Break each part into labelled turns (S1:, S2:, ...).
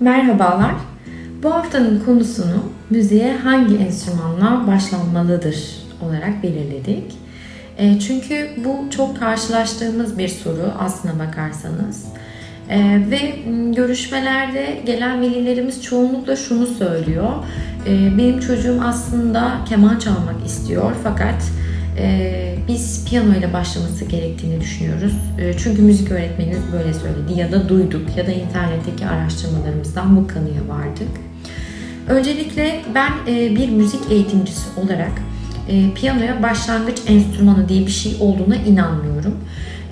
S1: Merhabalar. Bu haftanın konusunu müziğe hangi enstrümanla başlanmalıdır olarak belirledik. E, çünkü bu çok karşılaştığımız bir soru aslına bakarsanız. E, ve görüşmelerde gelen velilerimiz çoğunlukla şunu söylüyor. E, benim çocuğum aslında keman çalmak istiyor fakat e, biz piyano ile başlaması gerektiğini düşünüyoruz. E, çünkü müzik öğretmeniniz böyle söyledi ya da duyduk ya da internetteki araştırmalarımızdan bu kanıya vardık. Öncelikle ben e, bir müzik eğitimcisi olarak e, piyanoya başlangıç enstrümanı diye bir şey olduğuna inanmıyorum.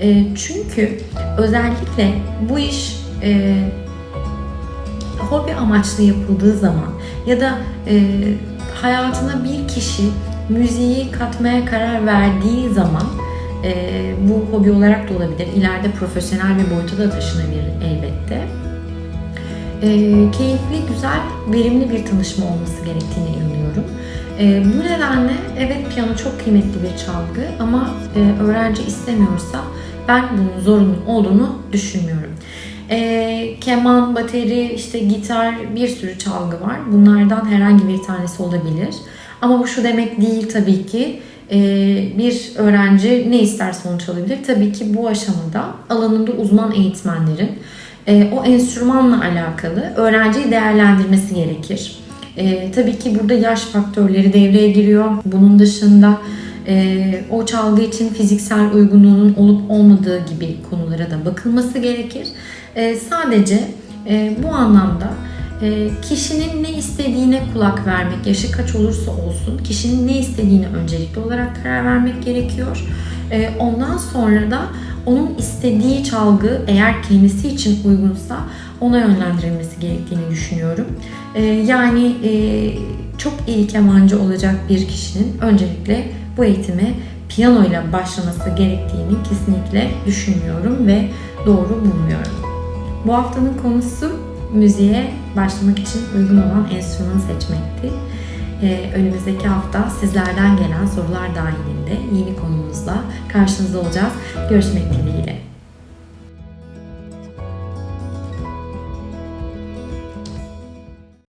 S1: E, çünkü özellikle bu iş e, hobi amaçlı yapıldığı zaman ya da e, hayatına bir kişi müziği katmaya karar verdiği zaman e, bu hobi olarak da olabilir. İleride profesyonel bir boyuta da taşınabilir elbette. E, keyifli, güzel, verimli bir tanışma olması gerektiğine inanıyorum. E, bu nedenle evet piyano çok kıymetli bir çalgı ama e, öğrenci istemiyorsa ben bunun zorunlu olduğunu düşünmüyorum. E, keman, bateri, işte gitar bir sürü çalgı var. Bunlardan herhangi bir tanesi olabilir. Ama bu şu demek değil tabii ki e, bir öğrenci ne isterse onu çalabilir. Tabii ki bu aşamada alanında uzman eğitmenlerin e, o enstrümanla alakalı öğrenciyi değerlendirmesi gerekir. E, tabii ki burada yaş faktörleri devreye giriyor. Bunun dışında e, o çalgı için fiziksel uygunluğunun olup olmadığı gibi konulara da bakılması gerekir. Sadece bu anlamda e, kişinin ne istediğine kulak vermek, yaşı kaç olursa olsun, kişinin ne istediğine öncelikli olarak karar vermek gerekiyor. E, ondan sonra da onun istediği çalgı eğer kendisi için uygunsa ona yönlendirilmesi gerektiğini düşünüyorum. E, yani e, çok iyi kemancı olacak bir kişinin öncelikle bu eğitime piyano ile başlaması gerektiğini kesinlikle düşünmüyorum ve doğru bulmuyorum. Bu haftanın konusu müziğe başlamak için uygun olan enstrümanı seçmekti. Ee, önümüzdeki hafta sizlerden gelen sorular dahilinde yeni konumuzla karşınızda olacağız. Görüşmek dileğiyle.